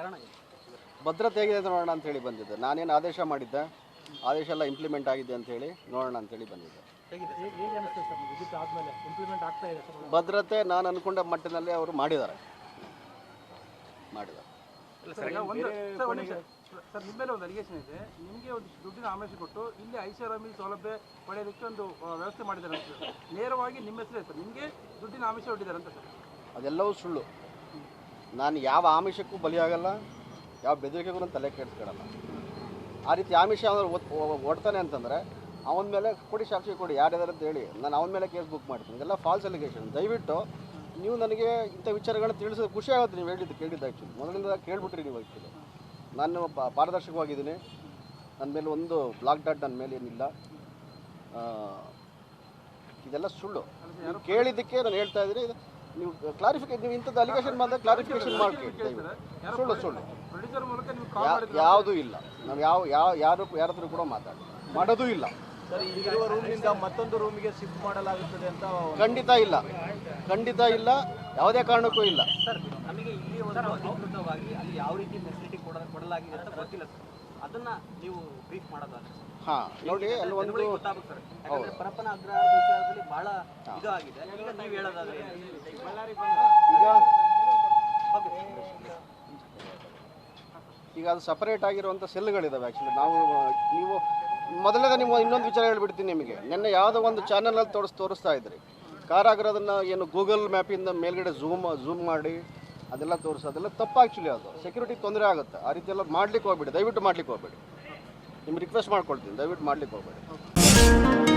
ಕಾರಣ ಭದ್ರತೆ ಹೇಗಿದೆ ನೋಡೋಣ ಅಂತೇಳಿ ಬಂದಿದ್ದೆ. ನಾನೇನು ಆದೇಶ ಮಾಡಿದ್ದೆ? ಆದೇಶ ಎಲ್ಲ ಇಂಪ್ಲಿಮೆಂಟ್ ಆಗಿದೆ ಅಂತೇಳಿ ನೋಡೋಣ ಅಂತೇಳಿ ಬಂದಿದ್ದೆ. ಹೇಗಿದೆ ಹೇಗೆ ಅನಿಸ್ತದೆ ಸರ್ ವಿದ್ಯುತ್ ಆದಮೇಲೆ? ಇಂಪ್ಲಿಮೆಂಟ್ ಆಗ್ತಾ ಇದೆ ಸರ್ ಭದ್ರತೆ ನಾನು ಅನ್ಕೊಂಡ ಮಟ್ಟಿನಲ್ಲಿ ಅವರು ಮಾಡಿದ್ದಾರೆ. ಮಾಡಿದ್ದಾರೆ. ಇಲ್ಲ ಸರ್, ಸರ್ ಒಂದು ಸರ್, ಒಂದು ನಿಮಿಷ. ಸರ್ ನಿಮ್ಮ ಮೇಲೆ ಒಂದು ಅಲಿಗೇಷನ್ ಇದೆ. ನಿಮಗೆ ಒಂದು ದುಡ್ಡಿನ ಆಮಿಷ ಕೊಟ್ಟು ಇಲ್ಲಿ ಐಷಾರಾಮಿ ಸೌಲಭ್ಯ ಪಡೆಯೋದಕ್ಕೆ ಒಂದು ವ್ಯವಸ್ಥೆ ಮಾಡಿದ್ದಾರೆ ಅಂತ ಸರ್. ನೇರವಾಗಿ ನಿಮ್ಮ ಹೆಸರೇ ಸರ್. ನಿಮಗೆ ದುಡ್ಡಿನ ಆಮಿಷ ಹೊಟ್ಟಿದ್ದಾರೆ ಅಂತ ಸರ್? ಅದೆಲ್ಲವೂ ಸುಳ್ಳು. ನಾನು ಯಾವ ಆಮಿಷಕ್ಕೂ ಬಲಿಯಾಗಲ್ಲ, ಯಾವ ಬೆದರಿಕೆಗೂ ನಾನು ತಲೆ ಕೆಡಿಸ್ಕೊಳ್ಳಲ್ಲ ಆ ರೀತಿ ಆಮಿಷ ಅವನು ಒಡ್ತಾನೆ ಅಂತಂದರೆ ಅವನ ಮೇಲೆ ಕೊಡಿ ಸಾಕ್ಷಿ ಕೊಡಿ ಯಾರ್ಯಾರು ಅಂತ ಹೇಳಿ ನಾನು ಅವನ ಮೇಲೆ ಕೇಸ್ ಬುಕ್ ಮಾಡ್ತೀನಿ. ಇದೆಲ್ಲ ಫಾಲ್ಸ್ ಅಲಿಗೇಷನ್ ದಯವಿಟ್ಟು ನೀವು ನನಗೆ ಇಂಥ ವಿಚಾರಗಳನ್ನ ತಿಳಿಸೋದು ಖುಷಿ ಆಗುತ್ತೆ ನೀವು ಹೇಳಿದ್ದು ಕೇಳಿದ್ದು ಆ್ಯಕ್ಚುಲಿ ಮೊದಲಿಂದ ಕೇಳಿಬಿಟ್ರಿ ನೀವು ಆ್ಯಕ್ಚುಲಿ ನಾನು ಪಾರದರ್ಶಕವಾಗಿದ್ದೀನಿ. ನನ್ನ ಮೇಲೆ ಒಂದು ಬ್ಲಾಕ್ ಡಾಟ್ ನನ್ನ ಮೇಲೆ ಏನಿಲ್ಲ. ಇದೆಲ್ಲ ಸುಳ್ಳು. ಕೇಳಿದ್ದಕ್ಕೆ ನಾನು ಹೇಳ್ತಾ ಇದ್ದೀನಿ. ಇದು ನೀವು ಕ್ಲಾರಿಫಿಕೇಶನ್ ನೀವು ಇಂಥದ್ದು ಅಲಿಗೇಷನ್ ಬಂದಾಗ ಕ್ಲಾರಿಫಿಕೇಶನ್ ಮಾಡ್ತೀವಿ ಸುಳ್ಳು ಸುಳ್ಳು. ಪ್ರೊಡ್ಯೂಸರ್ ಮೂಲಕ ನೀವು ಕಾಲ್ ಯಾ- ಮಾಡಿದ್ರೆ ಯಾವುದೂ ಇಲ್ಲ. ನಾವು ಯಾವ ಯಾವ ಯಾರು ಯಾರ ಹತ್ರ ಕೂಡ ಮಾತಾಡಿ ಮಾಡೋದೂ ಇಲ್ಲ. ರೂಮಿಂದ ಮತ್ತೊಂದು ರೂಮಿಗೆ ಶಿಫ್ಟ್ ಮಾಡಲಾಗುತ್ತದೆ ಅಂತ ಖಂಡಿತ ಇಲ್ಲ. ಖಂಡಿತ ಇಲ್ಲ. ಯಾವುದೇ ಕಾರಣಕ್ಕೂ ಇಲ್ಲ. ಸರ್ ನಮಗೆ ಇಲ್ಲಿ ಒಂದು ಅಧಿಕೃತವಾಗಿ ಅಲ್ಲಿ ಯಾವ ರೀತಿ ಫೆಸಿಲಿಟಿ ಕೊಡ ಕೊಡಲಾಗಿದೆ ಅಂತ ಗೊತ್ತಿಲ್ಲ ಸರ್. ಅದನ್ನ ನೀವು ಬ್ರೀಫ್ ಮಾಡೋದಾದ್ರೆ ಹಾಂ ನೋಡಿ ಅಲ್ಲಿ ಒಂದು ಪರಪ್ಪನ ಅಗ್ರಹಾರ ವಿಚಾರದಲ್ಲಿ ಬಹಳ ಇದು ಆಗಿದೆ ಈಗ ನೀವು ಹೇಳೋದಾದ್ರೆ ಈಗ ಅದು ಸಪರೇಟ್ ಆಗಿರುವಂಥ ಸೆಲ್ಗಳಿದಾವೆ ಆ್ಯಕ್ಚುಲಿ ನಾವು ನೀವು ಮೊದಲನೇ ನೀವು ಇನ್ನೊಂದು ವಿಚಾರ ಹೇಳ್ಬಿಡ್ತೀನಿ ನಿಮಗೆ. ನಿನ್ನೆ ಯಾವುದೋ ಒಂದು ಚಾನಲಲ್ಲಿ ತೋರಿಸ್ ತೋರಿಸ್ತಾ ಇದ್ರಿ. ಕಾರಾಗಿರೋದನ್ನ ಏನು ಗೂಗಲ್ ಮ್ಯಾಪಿಂದ ಮೇಲ್ಗಡೆ ಝೂಮ್ ಝೂಮ್ ಮಾಡಿ ಅದೆಲ್ಲ ತೋರಿಸೋದೆಲ್ಲ ತಪ್ಪು ಆ್ಯಕ್ಚುಲಿ ಅದು. ಸೆಕ್ಯೂರಿಟಿ ತೊಂದರೆ ಆಗುತ್ತೆ. ಆ ರೀತಿ ಎಲ್ಲ ಮಾಡ್ಲಿಕ್ಕೆ ಹೋಗ್ಬೇಡಿ. ದಯವಿಟ್ಟು ಮಾಡ್ಲಿಕ್ಕೆ ಹೋಗ್ಬೇಡಿ. ನಿಮ್ಗೆ ರಿಕ್ವೆಸ್ಟ್ ಮಾಡ್ಕೊಳ್ತೀನಿ. ದಯವಿಟ್ಟು ಮಾಡ್ಲಿಕ್ಕೆ ಹೋಗ್ಬೇಡಿ.